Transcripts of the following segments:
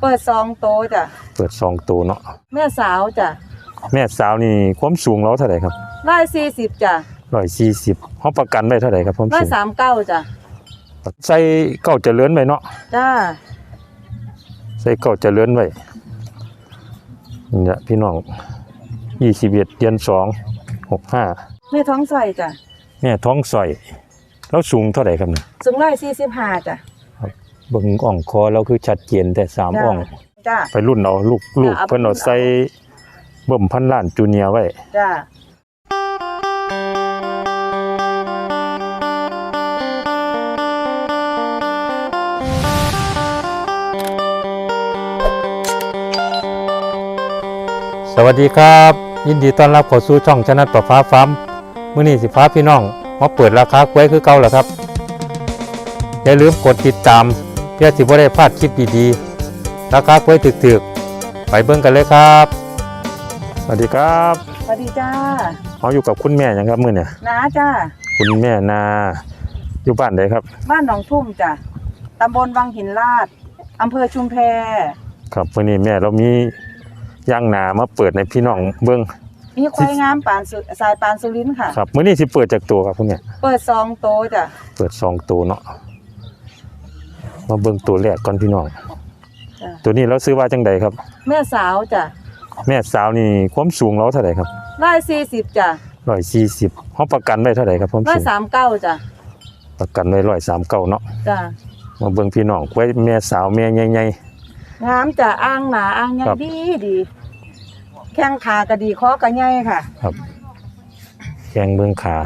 เปิดซองโตจ้ะเปิดสองตัวเนาะแม่สาวจ้ะแม่สาวนี่ความสูงเราเท่าไหร่ครับร้อยสี่สิบจ้ะร้อยสี่สิบเขาประกันไว้เท่าไหร่ครับความร้อยสูงสามเก้าจ้ะใส่เก้าเจริญไว้เนาะจ้าใส่เก้าเจริญไว้นี่แหละพี่น้องยี่สิบเอ็ดเดือนสองหกห้าแม่ท้องใส่จ้ะแม่ท้องสอยแล้วสูงเท่าไหร่ครับเนี่ยสูงร้อยสี่สิบห้าจ้ะ เบิ่งอ่องคอเราคือชัดเจนแต่สามจ้ะอ่อง จ้า ไปรุ่นเอาลูกลูกเอาไป เพิ่นเอารุ่นเอาใส่เบิ่มพันล้านจูเนียร์ไว้ จ้า สวัสดีครับ ยินดีต้อนรับเข้าสู่ช่องชนะประฟ้าฟาร์มมื้อนี้สิฟ้าพี่น้องมาเปิดราคากล้วยคือเก่าแล้วครับ อย่าลืมกดติดตามเพื่อสิบ่ได้พลาดคลิปดีๆราคากล้วยถึกๆ ไปเบิ่งกันเลยครับ สวัสดีครับสวัสดีจ้าเอาอยู่กับคุณแม่หยังครับมื้อเนี่ยน้าจ้าคุณแม่นาอยู่บ้านใดครับ บ้านหนองทุ่มจ้ะตำบลวังหินลาดอำเภอชุมแพครับมื้อนี้แม่เรามีย่างหนามาเปิดในพี่น้องเบิ่งมีควายงามปานสุสายปานสุรินทร์ค่ะครับมื้อนี้สิเปิดจากตัวครับคุณแม่เปิดซองโตจ้ะเปิดสองตัวเนาะ มาเบิ่งตัวแรกก่อนพี่น้อง จ้ะตัวนี้เราซื้อว่าจังใดครับ แม่สาวจ้ะแม่สาวนี่ความสูงเราเท่าไหร่ครับร้อยสี่สิบจ้ะร้อยสี่สิบเขาประกันไว้เท่าไหร่ครับความร้อยสูงสามเก้าจ้ะประกันไว้ร้อยสามเก้าเนาะจ้ะมาเบิ่งพี่น้องไว้แม่สาวแม่ใหญ่ งามจ้ะอ้างหนาอ้างใหญ่ครับ ดีดีแข้งขากระดีคอกระใหญ่ค่ะๆครับแกงเบิ่งขา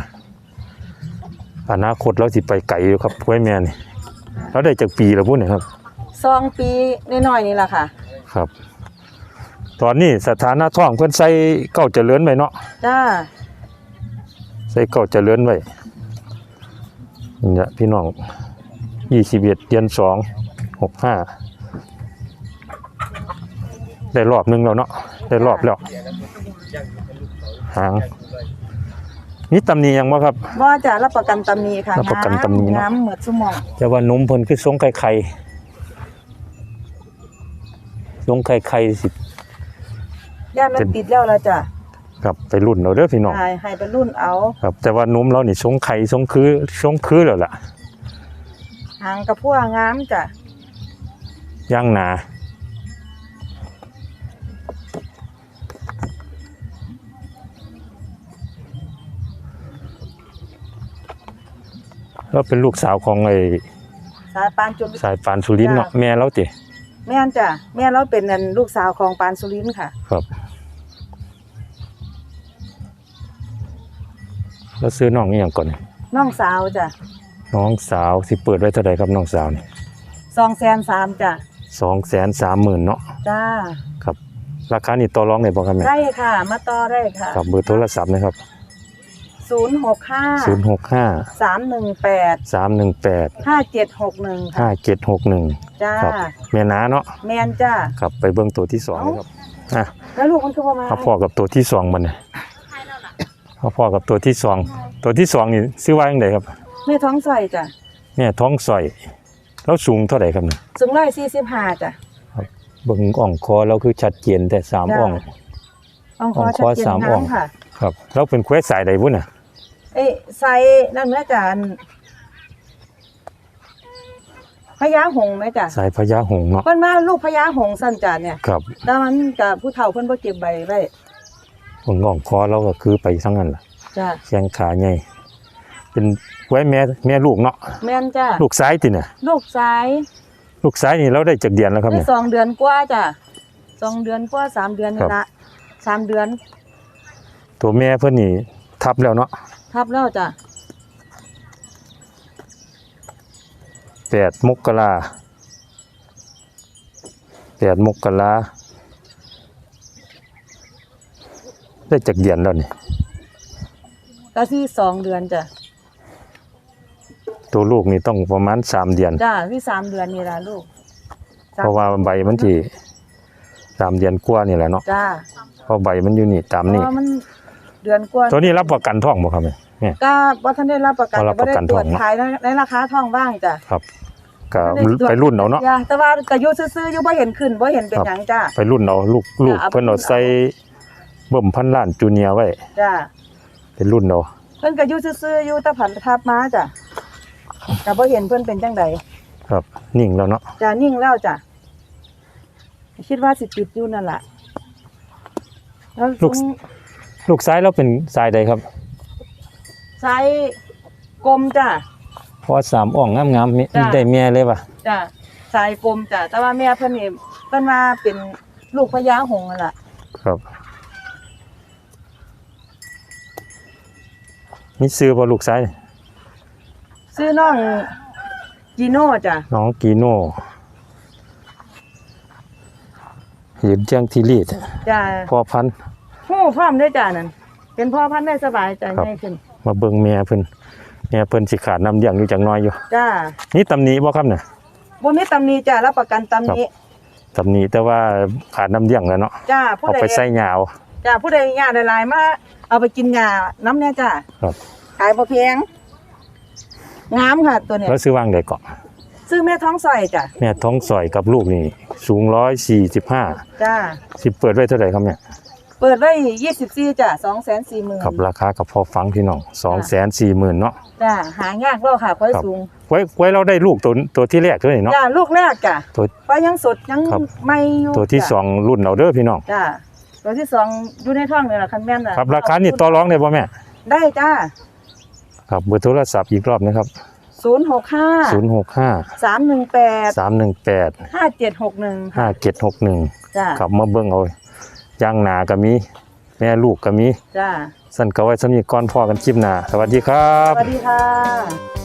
อนาคตเราสิไปไกลอยู่ครับไว้แม่นี่ เราได้จากปีแล้วพุ่นนี่ครับ ซองปีน้อยๆนี่แหละค่ะ ครับ ตอนนี้สถานะท้องเพิ่นใส่เก้าเจริญไว้เนาะจ้า ใส่เก้าเจริญไว้นี่แหละพี่น้องยี่สิบเอ็ดเดือนสองหกห้าได้รอบหนึงแล้วเนาะได้รอบแล้วหาง นี่ตำหนียังบ่ครับ ว่าจะรับประกันตำหนีค่ะรับประกันตำหนิเนอะงามเหมือนสมองแต่ว่านุ่มเพิ่นคือทรงไข่ไข่ทรงไข่ไข่สิ ย่านมันติดแล้วละจ้ะครับไปรุ่นเอาเด้อพี่น้องให้ให้เป็นรุ่นเอาครับ แต่ว่านุ่มเรานี่ทรงไข่ทรงคือทรงคือแล้วล่ะหางกระพัวงามจ้ะย่างหนา เราเป็นลูกสาวของไอ้สายปานจุลสายปานสุรินทร์เนาะแม่เราติแม่นจ้ะแม่เราเป็นนั่นลูกสาวของปานสุรินทร์ค่ะ ครับแล้วซื้อน้องนี่อย่างก่อนนี่น้องสาวจ้ะน้องสาวสิเปิดไว้เท่าไหร่ครับน้องสาวนี่สองแสนสามจ้ะสองแสนสามหมื่นเนาะจ้าครับ ราคานี่ต่อรองได้บ่ครับแม่ได้ค่ะ มาต่อได้ค่ะครับเบอร์โทรศัพท์นะครับ ศูนย์หกห้าศูนย์หกห้าสามหนึ่งแปดสามหนึ่งแปดห้าเจ็ดหกหนึ่งห้าค่ะเจ็ดหกหนึ่งจ้าครับแม่น้าเนาะแมนจ้าครับไปเบื้องตัวที่สองเลยครับอะแล้วลูกมันคือประมาณมาพ่อกับตัวที่สองมันเนี่ยมาพ่อกับตัวที่สองตัวที่สองนี่ซื้อว่าอย่างไรครับแม่ท้องใส่จ้ะแม่ท้องสอย แล้วสูงเท่าไหร่ครับเนี่ยสูงร้อยสี่สิบห้าจ้ะเบิ่งอ่องคอเราคือชัดเจนแต่สามจ้ะอ่องอ่องคออ่องคชัอดเจนสามงาอ่องมค่ะครับ เราเป็นเควสสายใดบุ่นน่ะ เอ้ยใส่นั่นเนื้อจานพญาหงส์ไหมจ้ะสายพญาหงส์เนาะเพิ่นมาลูกพญาหงส์สั้นจานเนี่ยครับแต่มันกับผู้เฒ่าเพิ่นบ่เก็บใบไว้เบิ่งอ่องคอเราก็คือไปทั้งนั้นล่ะจ้ะแข้งขาใหญ่เป็นไว้แม่แม่ลูกเนาะแม่นจ้ะลูกซ้ายติเนี่ยลูกซ้ายลูกซ้ายนี่เราได้จากเดือนแล้วครับได้เนี่ย สองเดือนกว่าจ้ะสองเดือนกว่าสามเดือนนี่ครับ ละสามเดือนตัวแม่เพิ่นนี่ทับแล้วเนาะ ทับแล้วจ้ะแปดมกราแปดมกราได้จากเดือนแล้วนี่ก็ที่สองเดือนจ้ะตัวลูกนี่ต้องประมาณสามเดือน จ้ะที่สามเดือนนี่ละลูกสมเพราะว่าใบมันที่สามเดือนกว่านี่แหละเนาะจ้ะเพราะใบมันอยู่นี่ตามเพนี่ราะว่ามันเดือนกว่า ตัวนี้รับประกันท้องบ่ครับเนี่ย เนี่ย ก็บ่ทันได้รับประกันบ่รับประกันบ่ได้ตรวจทองเนอะขายในในราคาทองว่างจ้ะครับก็ไม่ได้ตรวจไปรุ่นเอาเนาะ จ้าแต่ว่าก็อยู่ซื่อๆอยู่บ่เห็นขึ้นบ่เห็นเป็นครับ หยังจ้าไปรุ่นเอาลูกลูกเอาไป เพิ่นเอารุ่นเอาใส่เบิ่มพันล้านจูเนียร์ไว้จ้าเป็นรุ่นเอาเพิ่นก็อยู่ซื่อๆอยู่แตะผันทับมาจ้ะก็บ่เห็นเพิ่นเป็นจังใดครับ นิ่งแล้วเนาะจ้านิ่งแล้วจ้ะคิดว่าสิติดอยู่นั่นล่ะแล้วลูกลูกซ้ายเราเป็นสายใดครับ สายกลมจ้ะเพราะว่าสามอ่องงามๆมีจ้ะ ได้แม่เลยป่ะจ้ะสายกลมจ้ะแต่ว่าแม่เพิ่นนี่เพิ่นว่าเป็นลูกพญาหงส์นั่นล่ะครับมีซื้อบ่ลูกซ้ายซื้อน้องจีโน่จ้ะน้องกีโน่เห็นเจียงทีรีดจ้ะพอพันธุ์ฮู้พร้อมได้อจ้ะนั่นเป็นพ่อพันธุ์ได้สบายใจครับ ง่ายขึ้น มาเบิ่งแม่เพิ่นแม่เพิ่นสิขาดน้ำเลี้ยงอยู่จังน้อยอยู่จ้านี่ตำหนิบ่ครับเนี่ยบ่มีตำหนิจ้ะรับประกันตำหนิตำหนิแต่ว่าขาดน้ำเลี้ยงแล้วเนาะจ้าผู้เอาใดไปใส่หญ้าเอาจ้าผู้ใดหญ้าหลายๆมาเอาไปกินหญ้าน้ำแน่จ้าครับขายบ่แพงงามค่ะตัวเนี้ยแล้วซื้อวางได้เกาะซื้อแม่ท้องซอยจ้ะแม่ท้องสอยกับลูกนี่สูง145จ้าสิเปิดไว้เท่าไหร่ครับเนี่ย เปิดไว้24จ้ะ240,000ครับราคากับพอฟังพี่น้อง240,000เนาะจ้าหายากแล้วค่ะค่อยครับสูงไว้ไว้เราได้ลูกตัวตัวที่แรกเลยเนาะจ้าลูกแรกจ้ะตัวเพราะยังสดยังครับไม่อยู่ตัวที่จ้ะสองรุ่นเอาเด้อพี่น้องจ้าตัวที่สองอยู่ในท้องนี่แหละคันแม่นน่ะครับราคานี่ต่อรองได้บ่แม่ได้จ้าครับเบอร์โทรศัพท์อีกรอบนะครับ065 065 318 318 5761 5761 จ้าครับมาเบิ่งเอา ย่างหนาก็มี แม่ลูกก็มีจ้า สั่นก็ไว้สำนีก่อนพอกันคลิปหน้าสวัสดีครัสบ วัสดีค่ะ